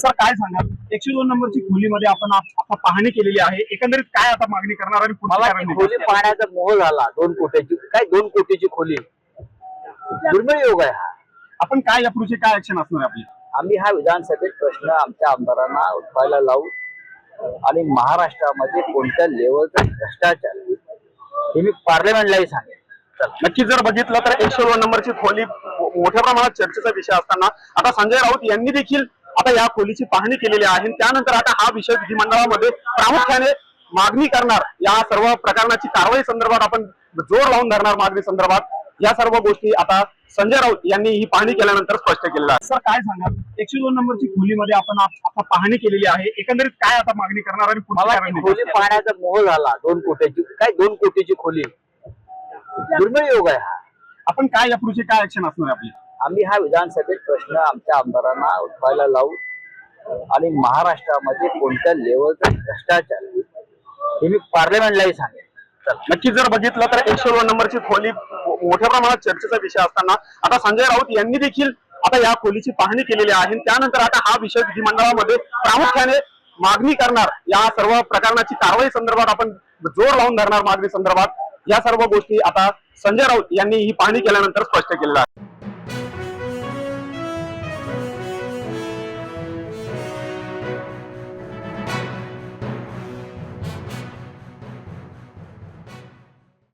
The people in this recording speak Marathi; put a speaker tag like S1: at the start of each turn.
S1: सर काय सांगाल? एकशे दोन नंबरची खोलीमध्ये आपण आप- आता पाहणी केलेली आहे. एकंदरीत काय आता मागणी करणार आणि रणनीती
S2: खोली? पाहण्याचा मोह झाला. दोन कोटीची काय दोन कोटीची खोली? दुर्मिळ योग आहे हा.
S1: आपण काय या पुढची काय ऍक्शन असणार आपली?
S2: आम्ही हा विधानसभेत प्रश्न आमच्या आमदारांना उठवायला लावू. आणि महाराष्ट्रामध्ये कोणत्या लेवलचा भ्रष्टाचार? हे मी पार्लमेंटलाही सांगेन.
S1: नक्की जर बघितलं तर एकशे दोन नंबरची खोली मोठ्या प्रमाणात चर्चेचा विषय असताना आता संजय राऊत यांनी देखील आता या खोलीची पाहणी केलेली आहे. आणि त्यानंतर आता हा विषय विधिमंडळामध्ये प्रामुख्याने मागणी करणार. या सर्व प्रकरणाची कारवाई संदर्भात आपण जोर लावून धरणार मागणी संदर्भात. या सर्व गोष्टी आता संजय राऊत यांनी ही पाहणी केल्यानंतर स्पष्ट केलेलं आहे. सर काय सांगाल? एकशे दोन नंबरची खोलीमध्ये आपण आप- आता पाहणी केलेली आहे. एकंदरीत काय आता मागणी करणार आणि
S2: मला खोली? पाहण्याचा मोह झाला दोन कोटीची काय दोन कोटीची खोली? दुर्मिळ योग आहे हा.
S1: आपण काय या पुढची काय ऍक्शन असणार आपली?
S2: आम्ही हा विधानसभेत प्रश्न आमच्या आमदारांना उठवायला लावू. आणि महाराष्ट्रामध्ये कोणत्या लेवलचा भ्रष्टाचार आहे, हे मी पार्लमेंटलाही सांगेन.
S1: नक्की जर बघितलं तर एकशे दोन नंबरची खोली मोठ्या प्रमाणात चर्चेचा विषय असताना आता संजय राऊत यांनी देखील आता या खोलीची पाहणी केलेली आहे. त्यानंतर आता हा विषय विधिमंडळामध्ये प्रामुख्याने मागणी करणार या सर्व प्रकरणाची कारवाई संदर्भात आपण जोर लावून धरणार मागणी संदर्भात. या सर्व गोष्टी आता संजय राऊत यांनी ही पाहणी केल्यानंतर स्पष्ट केलेलं आहे.